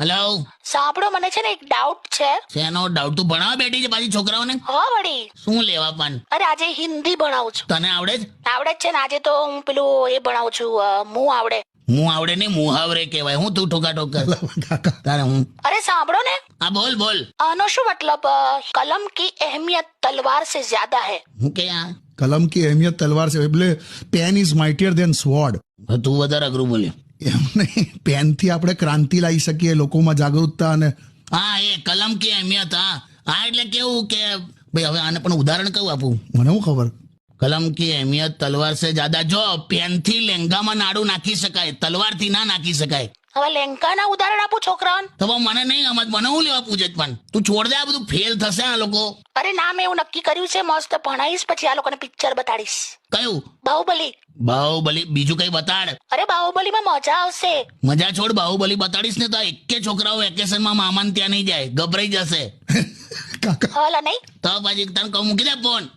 Hello સાંભળો મને છે ને એક ડાઉટ છે. શેનો ડાઉટ તું ભણાવ બેઠી છે પાછી છોકરાઓને. હા વળી. શું લેવા પણ અરે આજે હિન્દી ભણાવું છું. તને આવડે છે આવડે છે ને આજે તો હું પેલું એ ભણાવું છું મું આવડે. હું આવડે ને મુહાવરે કહેવાય. હું તું ઠોકા ઠોકા તારે હું? અરે સાંભળો ને. હા બોલ બોલ. આનો શું મતલબ કલમ કી અહેમિયત તલવાર સે જ્યાદા હે? હું કે આ? કલમ કી અહેમિયત તલવાર સે એટલે pen is mightier than sword તું વધારે અઘરું બોલ્યો એમને પેનથી આપણે ક્રાંતિ લાવી શકીએ લોકોમાં જાગૃતતા અને હા એ કલમ કે અહેમિયત હા. હા એટલે કેવું કે ભાઈ હવે આને પણ ઉદાહરણ કયું આપું? મને શું ખબર? કલમ કે અહેમિયત તલવાર સે જ્યાદા જો પેનથી લેંગામાં નાડું નાખી શકાય તલવારથી ના નાખી શકાય હવે લેંકાના ઉદાહરણ આપો છોકરાઓને. તો મને નહીં સમજ મને હું લેવા પૂછે પણ? તું છોડ દે આ બધું ફેલ થશે આ લોકો. અરે ના મેં એવું નક્કી કર્યું છે મસ્ત ભણાવીશ પછી આ લોકોને પિક્ચર બતાડીશ. કયું? બાહુબલી. બાહુબલી બીજું કઈ બતાડ. અરે બાહુબલીમાં મજા આવશે. મજા છોડ બાહુબલી બતાડીશ ને તો એકે છોકરાઓ વેકેશનમાં મામાન ત્યાં નહીં જાય ગભરાઈ જશે. હલા નહીં. તો પછી તને કહું મૂકી દે ફોન